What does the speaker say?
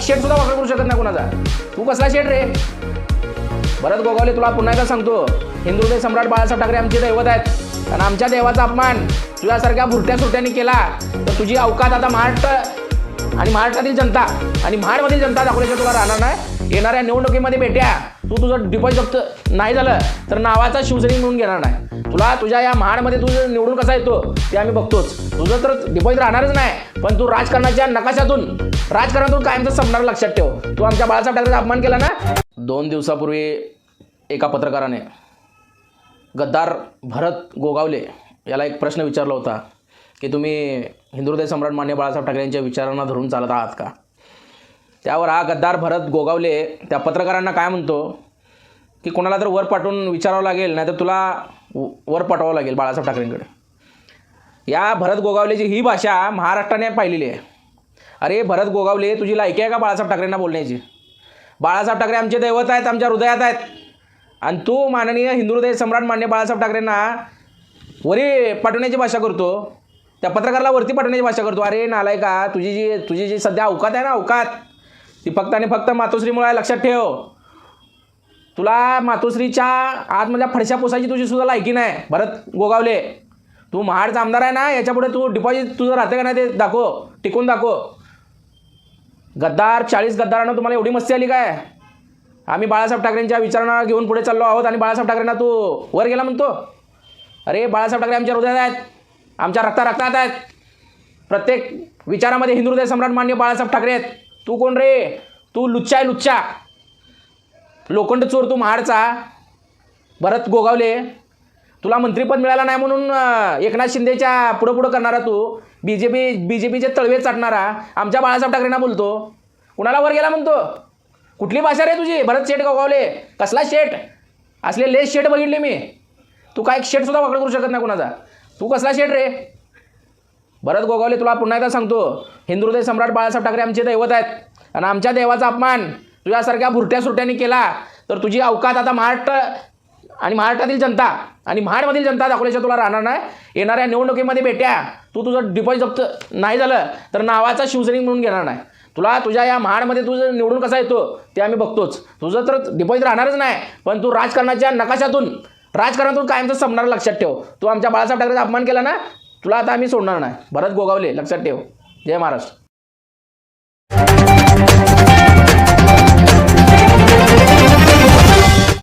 शकत नाही कोणाचा. तू कसला शेट रे? भरत गोगावले तुला पुन्हा एकदा सांगतो. हिंदुहृदय सम्राट बाळासाहेब ठाकरे आमचे दैवत आहेत. कारण आमच्या देवाचा अपमान तुझ्यासारख्या भुरट्या सुरट्यांनी केला. तर तुझी अवकात आता महाराष्ट्र आणि महाराष्ट्रातील जनता आणि महाडमधील जनता दाखवल्याशिवाय तुला राहणार नाही. येणाऱ्या निवडणुकीमध्ये भेट्या. तू तुझं डिपॉझिट जप्त नाही झालं तर नावाचा शिवसैनिक म्हणून घेणार नाही. तुला तुझ्या या महाडमध्ये तुझं निवडून कसा येतो ते आम्ही बघतोच. तुझं तर डिपॉझिट राहणारच नाही पण तू राजकारणाच्या नकाशातून राजकारणातून कायमचं संपणार लक्षात ठेव. तू आमच्या बाळासाहेब ठाकरेचा अपमान केला ना? दोन दिवसापूर्वी एका पत्रकाराने गद्दार भरत गोगावले याला एक प्रश्न विचारला होता की तुम्ही हिंदुहृदय सम्राट मान्य बाळासाहेब ठाकरे यांच्या विचारांना धरून चालत आहात का? त्यावर हा गद्दार भरत गोगावले त्या पत्रकारांना काय म्हणतो? की कोणाला तर वर पाठवून विचारावं लागेल नाहीतर तुला वर पाठवावं लागेल बाळासाहेब ठाकरेंकडे. या भरत गोगावलेची ही भाषा महाराष्ट्राने पाहिलेली आहे. अरे भरत गोगावले तुझी लायकी आहे का बाळासाहेब ठाकरेंना बोलण्याची? बाळासाहेब ठाकरे आमचे दैवत आहेत आमच्या हृदयात आहेत. आणि तू माननीय हिंदुहृदय सम्राट मान्य बाळासाहेब ठाकरेंना वरी पाठवण्याची भाषा करतो. त्या पत्रकाराला वरती पाठवण्याची भाषा करतो. अरे नालायका तुझी जी तुझी जी सध्या अवकात आहे ना अवकात. ती फक्त आणि फक्त मातोश्रीमुळे आहे, लक्षात ठेव. तुला मातोश्रीच्या आतमधल्या फडशा पोसायची तुझी सुद्धा लायकी नाही भरत गोगावले. तू महाडचा आमदार आहे ना याच्यापुढे तू डिपॉझिट तुझं राहते का नाही ते दाखव टिकून दाखव. गद्दार चाळीस गद्दारांना तुम्हाला एवढी मस्ती आली काय? आम्ही बाळासाहेब ठाकरेंच्या विचारांना घेऊन पुढे चाललो आहोत आणि बाळासाहेब ठाकरेंना तू वर गेला म्हणतो. अरे बाळासाहेब ठाकरे आमच्या हृदयात आहेत आमच्या रक्ता रक्तात आहेत. प्रत्येक विचारामध्ये हिंदू हृदय सम्राट मान्य बाळासाहेब ठाकरे आहेत. तू कोण रे? तू लुच्चा आहे लुच्चा. लोखंड चोर तू महाडचा. भरत गोगावले. तुला मंत्रिपद मिळालं नाही म्हणून एकनाथ शिंदेच्या पुढं पुढं करणारा तू. B J P B J पीचे तळवे चाटणारा आमच्या बाळासाहेब ठाकरेंना बोलतो. कुणाला वर गेला म्हणतो? कुठली भाषा रे तुझी? भरत शेठ गोगावले कसला शेठ? असले लेस शेट बघितले मी. तू काय शेट सुद्धा वाकड करू शकत नाही कुणाचा. तू कसला शेठ रे? भरत गोगावले तुला पुन्हा एकदा सांगतो. हिंदुहृदय सम्राट बाळासाहेब ठाकरे आमचे दैवत आहेत. आणि आमच्या देवाचा अपमान तुझ्यासारख्या भुरट्या सुरट्यांनी केला. तर तुझी अवकात आता महाराष्ट्र आणि महाराष्ट्रातील जनता आणि महाडमधील जनता दाखवल्याशिवाय तुला राहणार नाही. येणाऱ्या निवडणुकीमध्ये भेट्या. तू तुझं डिपॉझिट जप्त नाही झालं तर नावाचा शिवसैनिक म्हणून घेणार नाही. तुला तुझ्या या महाडमध्ये तुझं निवडून कसा येतो ते आम्ही बघतोच. तुझं तर डिपॉझिट राहणारच नाही पण तू राजकारणाच्या नकाशातून राजकारणातून कायमचं संपणार लक्षात ठेव. तू आमच्या बाळासाहेब ठाकरेचा अपमान केला ना तुला आता आम्ही सोडणार नाही. भरत गोगावले लक्षात ठेव. जय महाराष्ट्र.